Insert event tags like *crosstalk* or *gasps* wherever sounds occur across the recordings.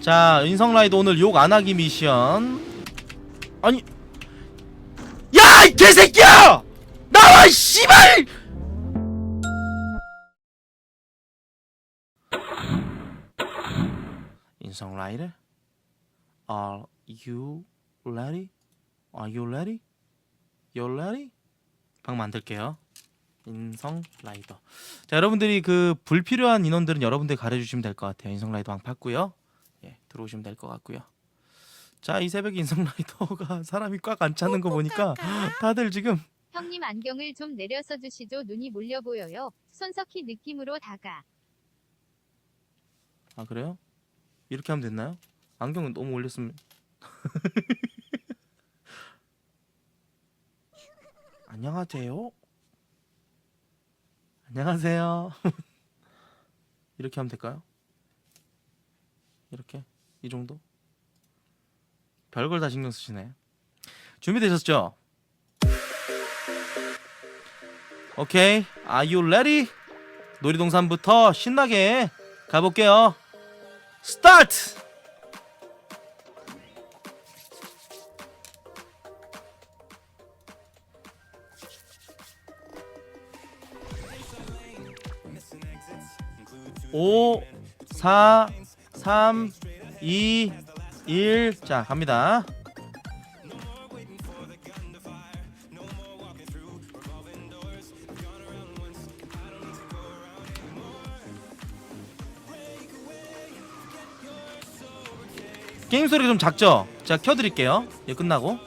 자 인성라이드 오늘 욕 안하기 미션. 아니. 야 이 개새끼야! 나와 이 씨발! 인성라이드 Are you ready? Are you ready? You ready? 방 만들게요. 인성 라이더. 자 여러분들이 그 불필요한 인원들은 여러분들이 가려주시면 될 것 같아요. 인성 라이더 방 팠고요 예 들어오시면 될 것 같고요 자 이 새벽에 인성 라이더가 *laughs* 사람이 꽉 안 차는 거 보니까 다들 지금 형님 안경을 좀 내려 써주시죠. 눈이 몰려 보여요. 손석희 느낌으로 다가. 아 그래요? 이렇게 하면 됐나요? 안경은 너무 올렸으면 *laughs* 안녕하세요 안녕하세요 *laughs* 이렇게 하면 될까요? 이렇게? 이 정도? 별걸 다 신경 쓰시네 준비되셨죠? 오케이 Are you ready? 놀이동산부터 신나게 가볼게요 스타트! 오, 사, 삼, 이, 일. 자, 갑니다. 게임 소리가 좀 작죠? 제가 켜드릴게요. 예, 끝나고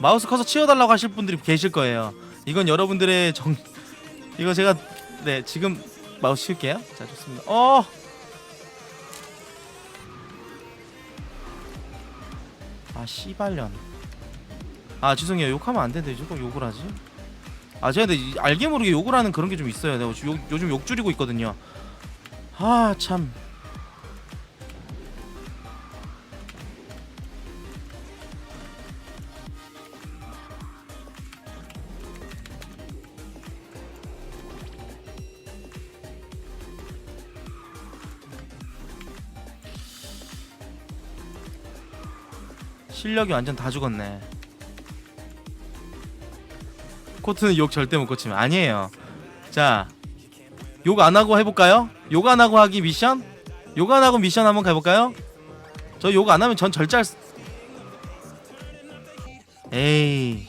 마우스 커서 치워달라고 하실 분들이 계실 거예요. 이건 여러분들의 정 이거 제가 네 지금 마우스 치울게요. 자 좋습니다. 어. 아 씨발년. 아 죄송해요. 욕하면 안 되는데 조금 욕을 하지. 아 제가 근데 이- 알게 모르게 욕을 하는 그런 게 좀 있어요. 내가 요, 요즘 욕 줄이고 있거든요. 아 참. 실력이 완전 다 죽었네. 코트는 욕 절대 못 고치면 아니에요. 자, 욕 안 하고 해볼까요? 욕 안 하고 하기 미션? 욕 안 하고 미션 한번 가볼까요? 저 욕 안 하면 전 절짤. 쓰- 에이.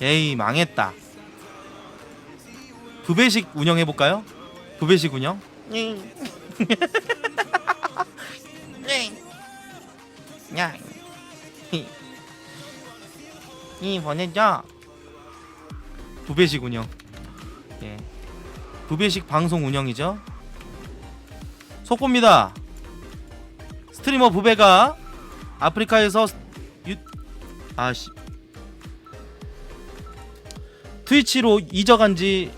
에이 망했다. 부배식 운영해 볼까요? 부배식 운영? 야, 이 보내줘. 부배식 운영. 예, 부배식 방송 운영이죠. 속보입니다. 스트리머 부배가 아프리카에서 유... 아씨 트위치로 이적한 지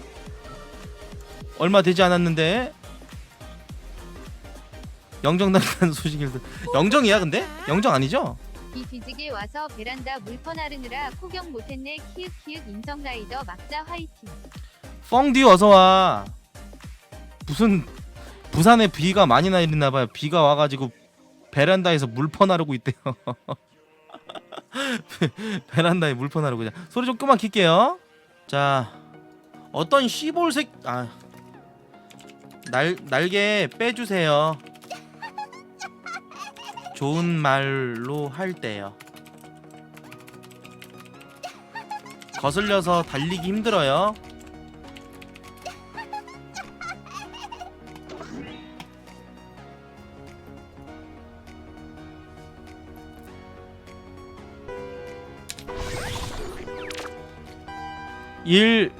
얼마 되지 않았는데 영정당한 *laughs* 소식일도 영정이야 근데? 영정 아니죠? 이 뒤지게 와서 베란다 물퍼 나르느라 구경 못했네. 키읔 키읔 인성 라이더 막자 화이팅. 펑디 어서 와 무슨 부산에 비가 많이 내리나 봐요 비가 와가지고 베란다에서 물 퍼나르고 있대요 *laughs* 베란다에 물 퍼나르고 자 소리 좀 그만 킬게요 자 어떤 시볼색 아 날, 날개 빼주세요. 좋은 말로 할 때요. 거슬려서 달리기 힘들어요. 일,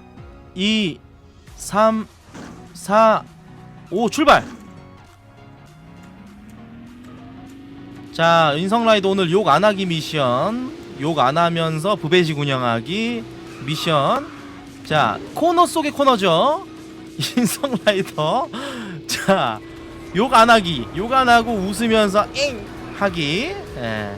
이, 삼, 사, 오 출발. 자 인성라이드 오늘 욕 안하기 미션 욕 안하면서 부배식 운영하기 미션 자 코너 속의 코너죠 *laughs* 인성라이더 자 욕 안하기 욕 안하고 웃으면서 잉 하기 예.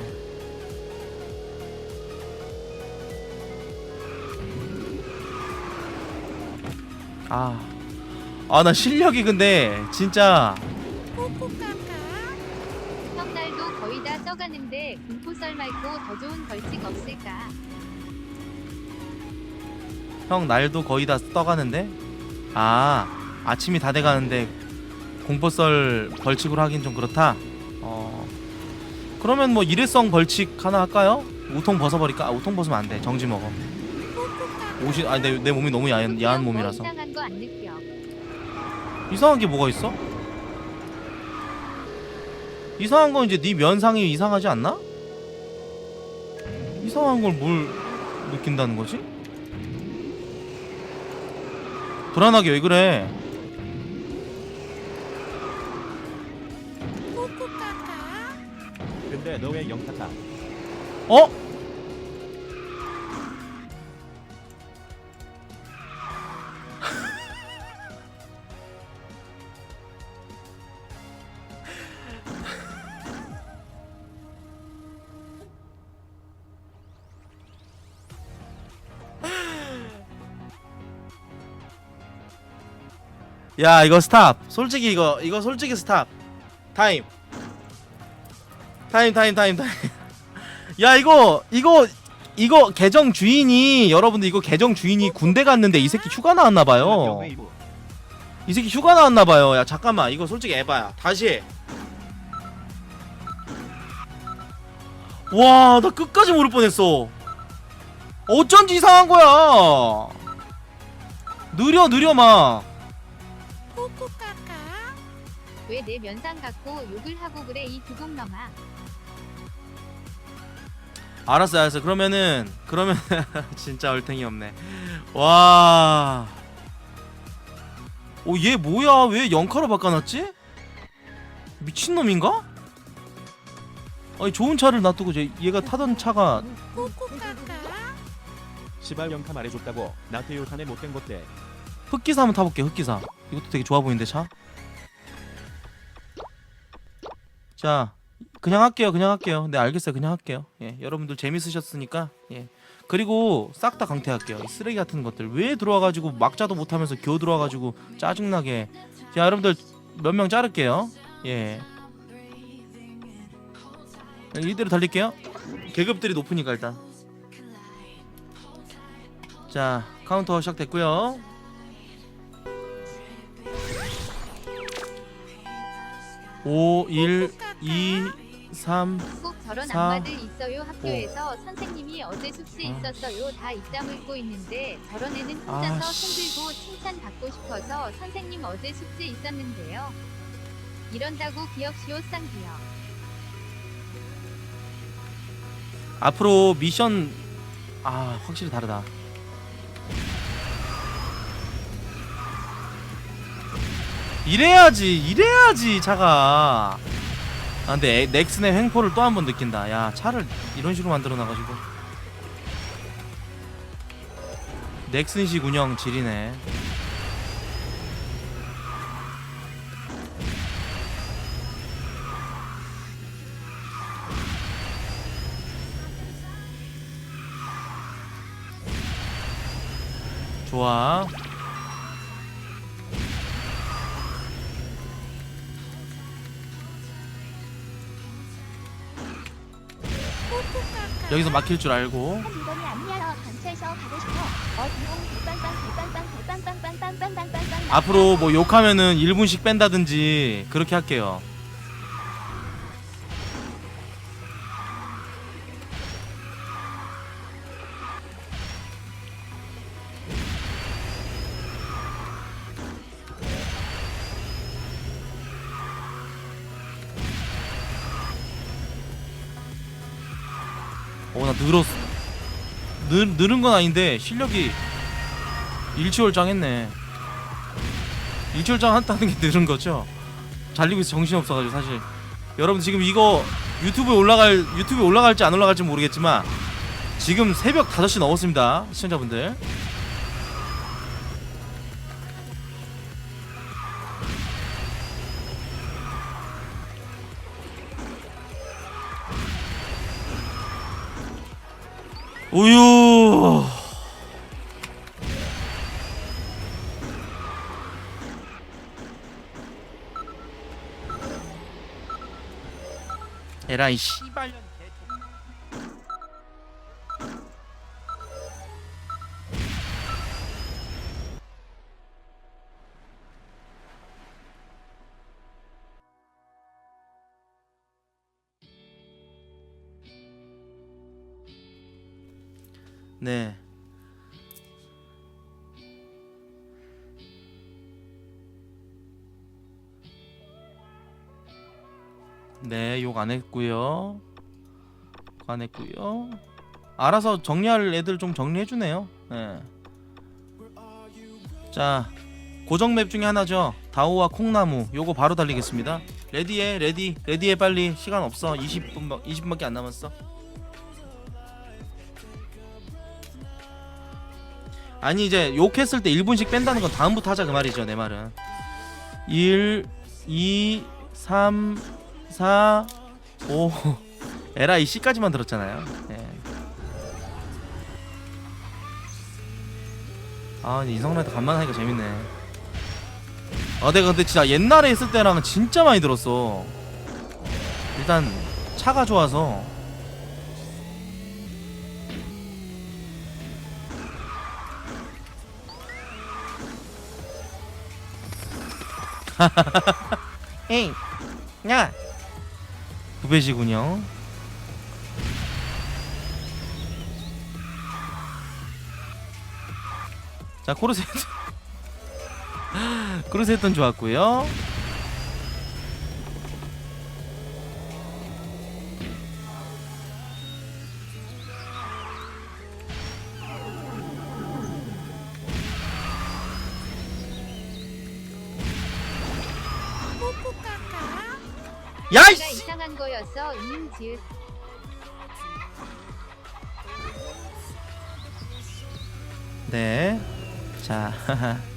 아. 아, 나 실력이 근데 진짜 형 날도 거의 다 써가는데 공포썰 말고 더 좋은 벌칙 없을까? 형 날도 거의 다 떠가는데. 아, 아침이 다 돼 가는데 공포썰 벌칙으로 하긴 좀 그렇다. 어. 그러면 뭐 일회성 벌칙 하나 할까요? 우통 벗어 버릴까? 아, 우통 벗으면 안 돼. 정지 먹어. 옷이 아니 내, 내 몸이 너무 야한, 야한 뭐 몸이라서. 이상한 거 안 느껴. 이상한 게 뭐가 있어? 이상한 건 이제 네 면상이 이상하지 않나? 이상한 걸 뭘 느낀다는 거지? 불안하게 왜 그래? 근데 너 왜 영타타? 어? 야 이거 스탑 솔직히 이거 이거 솔직히 스탑 타임 타임 타임 타임 타임 *laughs* 야 이거 이거 이거 계정 주인이 여러분들 이거 계정 주인이 군대 갔는데 이 새끼 휴가 나왔나 봐요. 웨이브. 이 새끼 휴가 나왔나 봐요. 야 잠깐만 이거 솔직히 에바야. 다시 해. 와, 나 끝까지 모를 뻔했어. 어쩐지 이상한 거야. 느려 느려 막. 왜 내 면상 갖고 욕을 하고 그래 이 두곡놈아. 알았어, 알았어. 그러면은 그러면 *laughs* 진짜 얼탱이 없네. 와. 오, 얘 뭐야? 왜 영카로 바꿔놨지? 미친 놈인가? 아니 좋은 차를 놔두고 얘, 얘가 타던 차가 시발 영타 말해줬다고 나한테 요탄에 못된 것대. 흑기사 한번 타볼게. 흑기사. 이것도 되게 좋아 보이는데 차. 자, 그냥 할게요. 그냥 할게요. 네, 알겠어요. 그냥 할게요. 예, 여러분들 재밌으셨으니까 예. 그리고 싹 다 강퇴할게요. 이 쓰레기 같은 것들 왜 들어와가지고 막자도 못하면서 겨우 들어와가지고 짜증나게. 자, 여러분들 몇 명 자를게요. 예. 이대로 달릴게요. 계급들이 높으니까 일단. 자, 카운터 시작됐고요. 5, 1, 2, 3 꼭 저런 사, 악마들 있어요. 학교에서 선생님이 어제 숙제 아. 있었어요. 다 입 다물고 있는데 저런 애는 아, 혼자서 씨. 손 들고 칭찬 받고 싶어서 선생님 어제 숙제 있었는데요. 이런다고 기억시오 쌍기요. 앞으로 미션 아 확실히 다르다 이래야지 이래야지 차가. 아 근데 에- 넥슨의 횡포를 또 한 번 느낀다. 야 차를 이런 식으로 만들어 놔가지고. 넥슨식 운영 지리네. 좋아 여기서 막힐 줄 알고. 앞으로 뭐 욕하면은 1분씩 뺀다든지 그렇게 할게요. 어나 늘었어 늘, 늘은 건 아닌데 실력이 일치월장했네 일출장 한다는 게 늘은 거죠. 잘리고 있어 정신 없어가지고 사실. 여러분 지금 이거 유튜브에 올라갈 유튜브에 올라갈지 안 올라갈지 모르겠지만 지금 새벽 5시 넘었습니다 시청자분들. 에라이 씨발년 네. 네, 욕 안 했고요. 욕안 했고요. 알아서 정리할 애들 좀 정리해 주네요. 네. 자, 고정 맵 중에 하나죠. 다오와 콩나무. 요거 바로 달리겠습니다. 레디해, 레디, 레디해 빨리. 시간 없어. 20분 20분밖에 안 남았어. 아니 이제 욕했을 때 1분씩 뺀다는 건 다음부터 하자 그 말이죠 내 말은 1 2 3 4 5 에라이 C까지만 들었잖아요. 예. 아 이성라이트 간만 하니까 재밌네. 아 내가 근데 진짜 옛날에 했을 때랑은 진짜 많이 들었어. 일단 차가 좋아서. *laughs* 에이 야. 부 배시군요. 자 코르세트 *laughs* 코르세트는 좋았고요. 내가 야이씨 음 지읒. 네. 자. *laughs*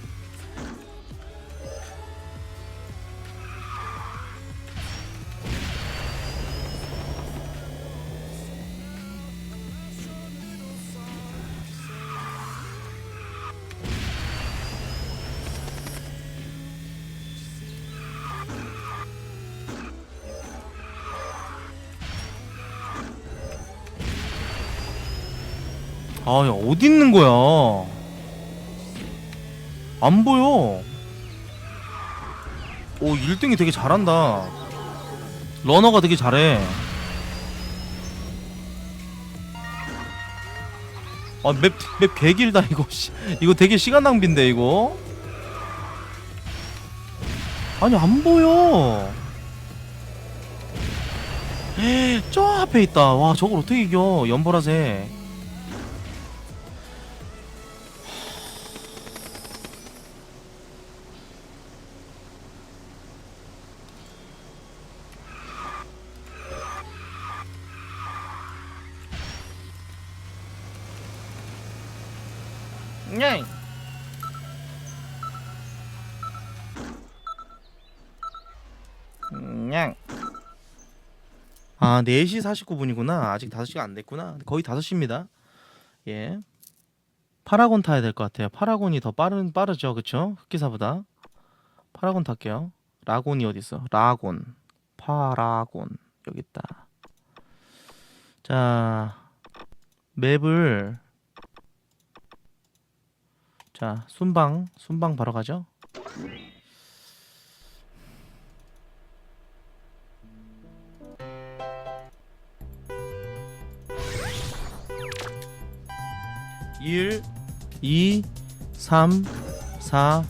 아, 야, 어디 있는 거야? 안 보여. 오, 1등이 되게 잘한다. 러너가 되게 잘해. 아, 맵, 맵 개길다, 이거. *laughs* 씨. 이거 되게 시간 낭비인데, 이거. 아니, 안 보여. 에이, *gasps* 저 앞에 있다. 와, 저걸 어떻게 이겨. 연보라색. 아, 4시 49분이구나. 아직 5시가 안 됐구나. 거의 5시입니다. 예. 파라곤 타야 될 것 같아요. 파라곤이 더 빠른 빠르죠. 그쵸 흑기사보다. 파라곤 탈게요. 라곤이 어디 있어? 라곤. 파라곤. 여기 있다. 자. 맵을 자, 순방, 순방 바로 가죠. 일, 이, 삼, 사,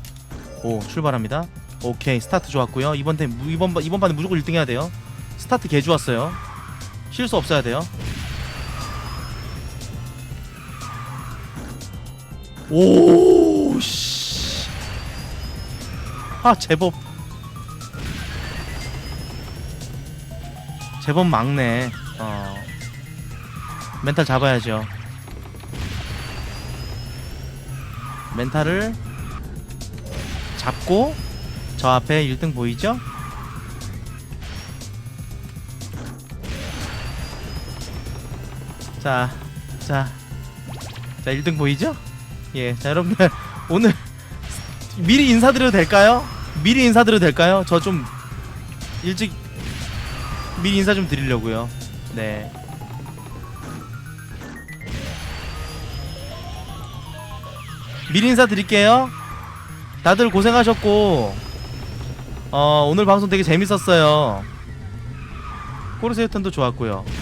오 출발합니다. 오케이 스타트 좋았고요. 이번 템 이번 번- 이번 판에 무조건 1등 해야 돼요. 스타트 개 좋았어요. 실수 없어야 돼요. 오, 씨. 아, 제법. 제법 막네. 어. 멘탈 잡아야죠. 멘탈을 잡고 저 앞에 1등 보이죠? 자, 자, 자 1등 보이죠? 예, 자 여러분들 *laughs* 오늘 미리 인사드려도 될까요? 미리 인사드려도 될까요? 저 좀 일찍 미리 인사 좀 드리려고요. 네. 미리 인사 드릴게요. 다들 고생하셨고 어, 오늘 방송 되게 재밌었어요. 코르세우 턴도 좋았고요. *laughs*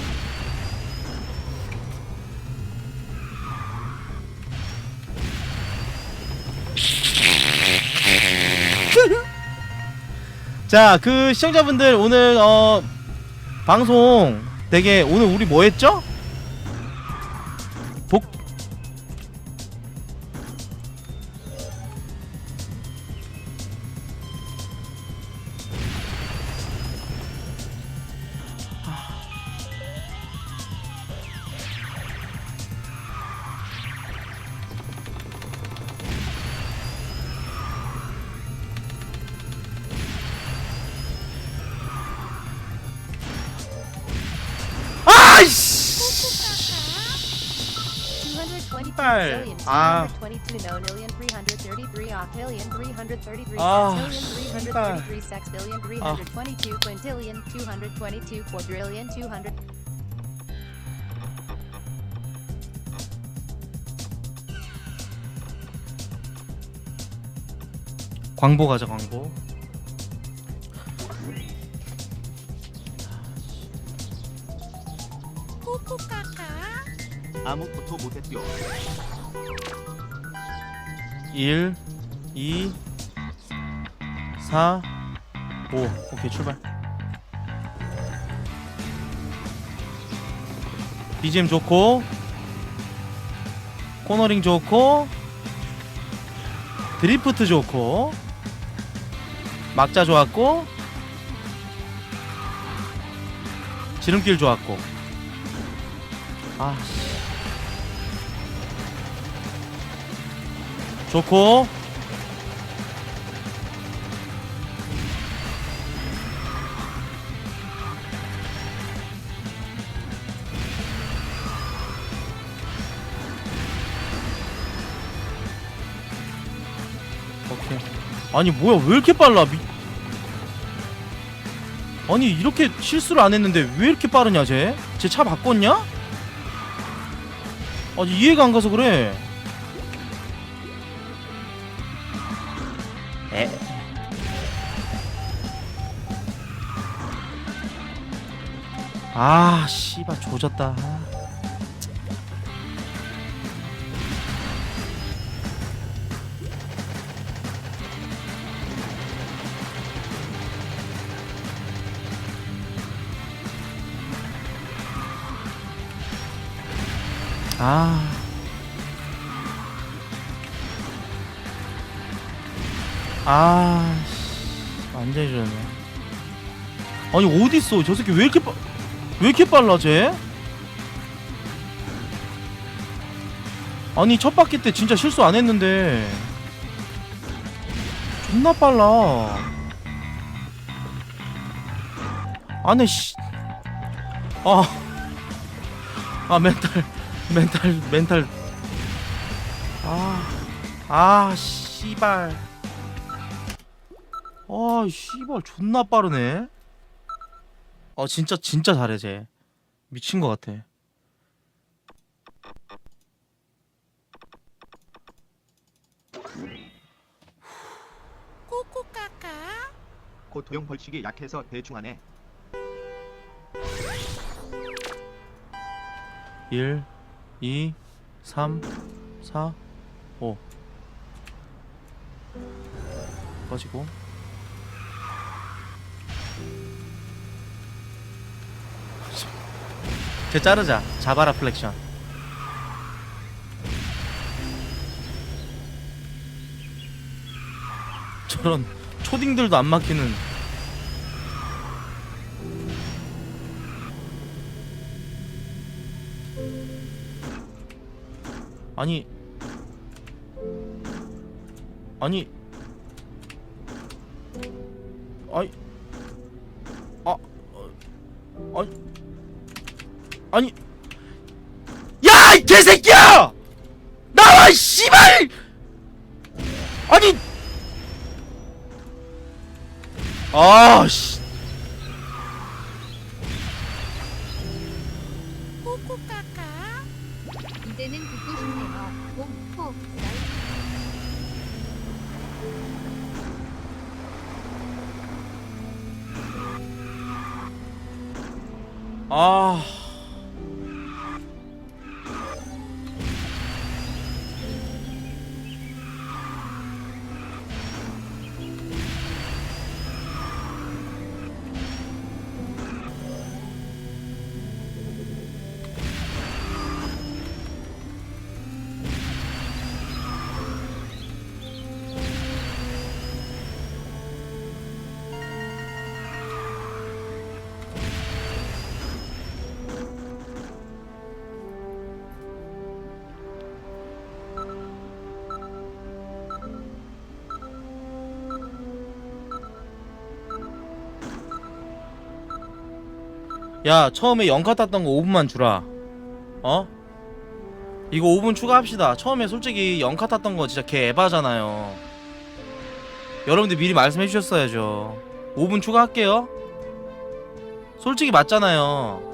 자, 그 시청자분들 오늘 어 방송 되게 오늘 우리 뭐 했죠? quintillion, 333 sextillion, 322 quintillion, 222 quadrillion, 200 광고 가자 광고. 아무것도 못했죠. 1 2 4 5 오케이 출발. BGM 좋고 코너링 좋고 드리프트 좋고 막자 좋았고 지름길 좋았고. 아 씨 좋고 오케이 아니 뭐야 왜 이렇게 빨라 미... 아니 이렇게 실수를 안 했는데 왜 이렇게 빠르냐 쟤? 쟤 차 바꿨냐? 아니 이해가 안 가서 그래 에. 아, 씨발 조졌다. 아. 아, 씨, 완전히 저네. 아니 어디 있어? 저 새끼 왜 이렇게 빠, 왜 이렇게 빨라 쟤? 아니 첫 바퀴 때 진짜 실수 안 했는데 존나 빨라. 아니 씨. 아, 아 멘탈, 멘탈, 멘탈. 아, 아 씨발. 아, 씨발 존나 빠르네. 어, 진짜 진짜 잘해 쟤. 미친 것 같아. 고토용 벌칙이 약해서 대충 하네. 1 2 3 4 5 꺼지고 쟤 자르자. 자바라 플렉션. 저런 초딩들도 안 막히는. 아니. 아니 아, 씨. 코코카카 이제는 듣고 싶네요. 옴포 아. 야 처음에 0카 땄던 거 5분만 주라. 어? 이거 5분 추가합시다. 처음에 솔직히 0카 땄던 거 진짜 개 에바잖아요. 여러분들 미리 말씀해 주셨어야죠. 5분 추가할게요. 솔직히 맞잖아요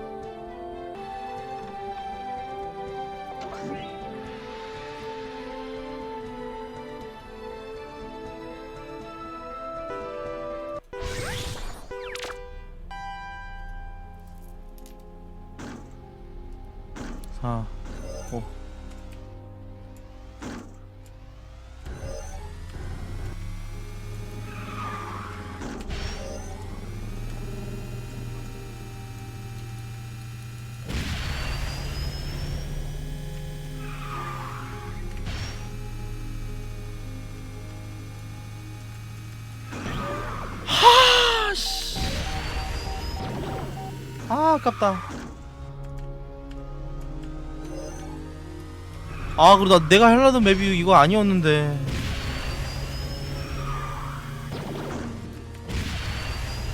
아 그러다 내가 하려던 맵이 이거 아니었는데.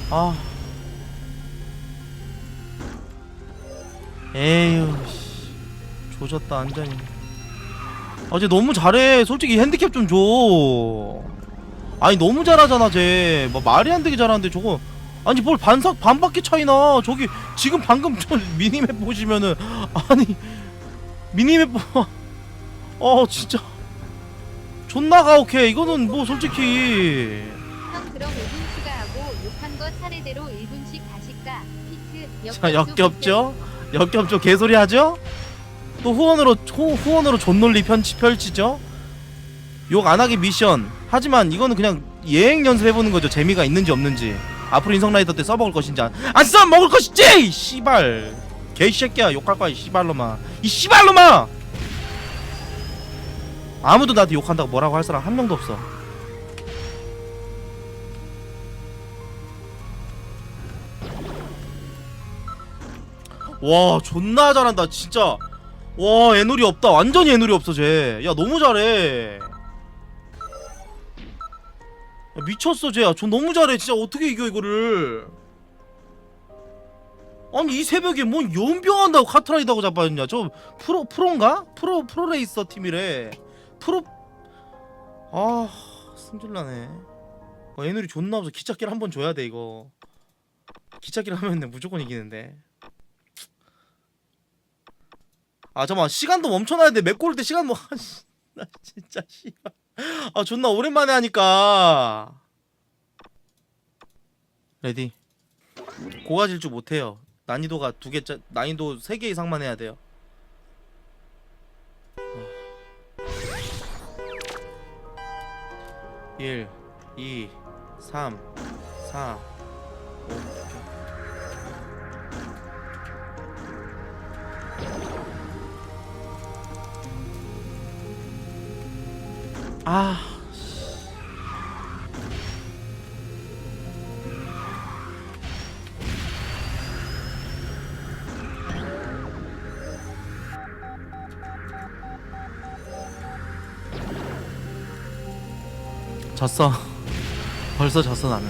아. 에휴 씨. 조졌다 완전히 아 쟤 너무 잘해. 솔직히 핸디캡 좀줘. 아니 너무 잘하잖아 쟤 뭐 말이 안 되게 잘하는데 저거. 아니 뭘 반삭 반바퀴 차이나. 저기 지금 방금 저 *laughs* 미니맵 보시면은 아니 미니맵 보 어 진짜 존나 가혹해 이거는 뭐 솔직히 형 그럼 5분 추가하고 욕한 거 차례대로 1분씩 다시 까. 피트 자 역겹죠? 역겹죠? 개소리 하죠? 또 후원으로 후, 후원으로 존놀리 편치 펼치죠? 욕 안 하기 미션 하지만 이거는 그냥 예행 연습해보는 거죠 재미가 있는지 없는지 앞으로 인성라이더 때 써먹을 것인지 안, 안 써먹을 것이지! 이 씨발 개새끼야 욕할 거야 이 씨발놈아 이 씨발놈아 아무도 나한테 욕한다고 뭐라고 할 사람 한 명도 없어. 와 존나 잘한다 진짜. 와 애놀이 없다. 완전히 애놀이 없어 쟤야 너무 잘해. 야, 미쳤어 쟤야. 저 너무 잘해. 진짜 어떻게 이겨 이거를? 아니 이 새벽에 뭔 연병한다고 카트라이더하고 자빠졌냐? 저 프로 프로인가? 프로 프로레이서 팀이래 프로 아 승질나네. 어, 애놀이 존나 없어. 기찻길 한 번 줘야 돼 이거. 기찻길 하면 무조건 이기는데. 아 잠깐만. 시간도 멈춰놔야 돼맵 고를 때 시간 뭐 *laughs* 나 진짜 씨발. 아 존나 오랜만에 하니까. 레디. 고가 질주 못해요. 난이도가 두 개짜 난이도 세 개 이상만 해야 돼요 1 2 3 4 5 아. 졌어. *laughs* 벌써 졌어 나는.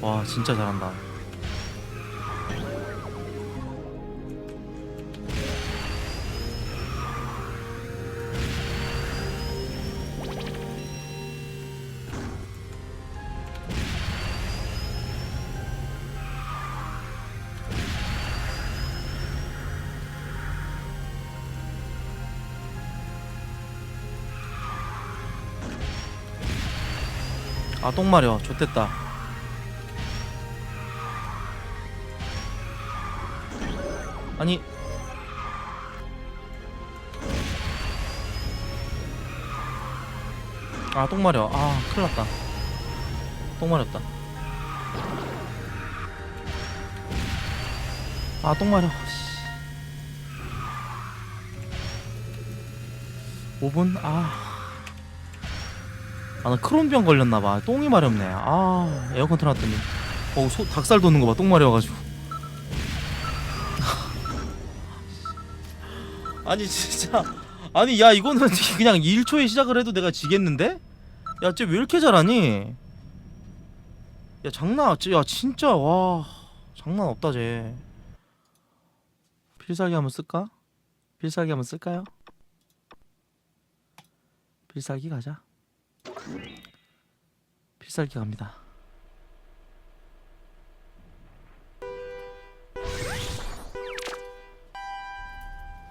와 진짜 잘한다. 아 똥마려. 좋댔다. 아니. 아 똥마려. 아 큰일났다. 똥마렸다. 아 똥마려. 씨. 5분? 아. 아, 나 크론병 걸렸나봐. 똥이 마렵네. 아, 에어컨 틀어놨더니. 어, 소, 닭살 돋는 거 봐. 똥 마려워가지고. *laughs* 아니, 진짜. 아니, 야, 이거는 *laughs* 그냥 1초에 시작을 해도 내가 지겠는데? 야, 쟤 왜 이렇게 잘하니? 야, 장난, 쟤, 야, 진짜, 와. 장난 없다, 쟤. 필살기 한번 쓸까? 필살기 한번 쓸까요? 필살기 가자. 필살기 갑니다.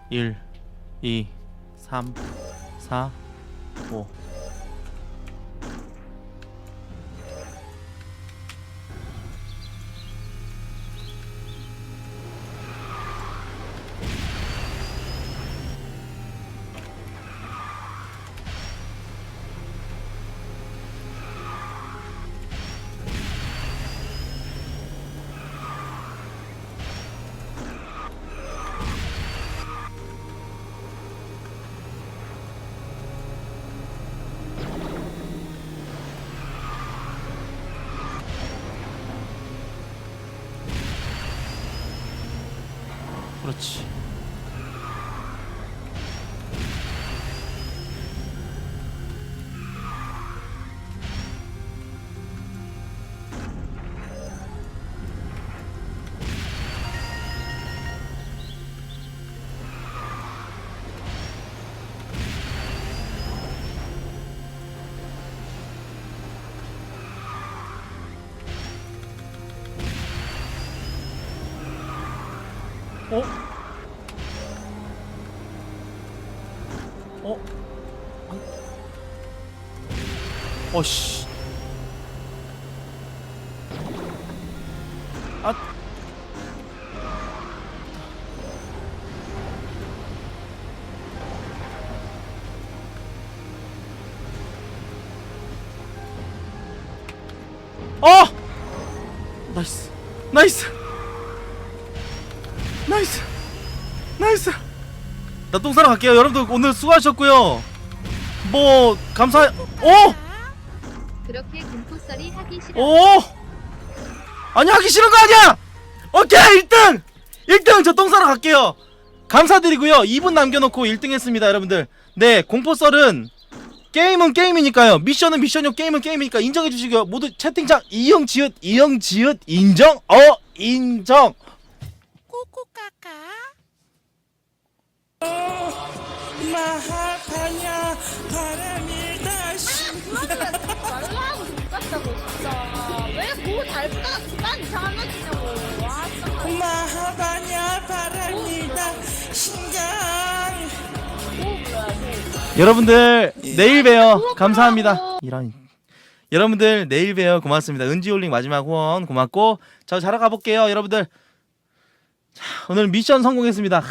일, 이, 삼, 사, 오. 어? 어? 어 씨. 아. 어! 나이스. 나이스. 나똥 사러 갈게요. 여러분들 오늘 수고하셨고요. 뭐 감사. 오! 그렇게 공포썰이 하기 싫어. 오! 아니 하기 싫은 거 아니야! 오케이 1등! 1등 저 똥 사러 갈게요. 감사드리고요. 2분 남겨놓고 1등 했습니다, 여러분들. 네, 공포썰은 게임은 게임이니까요. 미션은 미션이요, 게임은 게임이니까 인정해 주시고요. 모두 채팅창 이응 지읒 이응 지읒 인정 어 인정. 마하파냐 바람이 다시 말라고 똑같다고 진짜. 왜 그거 잘 보다가 그만 이상한 거 치냐고. 와, 진짜. 마하파냐 바람이 다 신경 여러분들 내일 봬요. 감사합니다. 이런 여러분들 내일 봬요. 고맙습니다. 은지올링 마지막 후원 고맙고 저 자러 가볼게요. 여러분들 자, 오늘 미션 성공했습니다.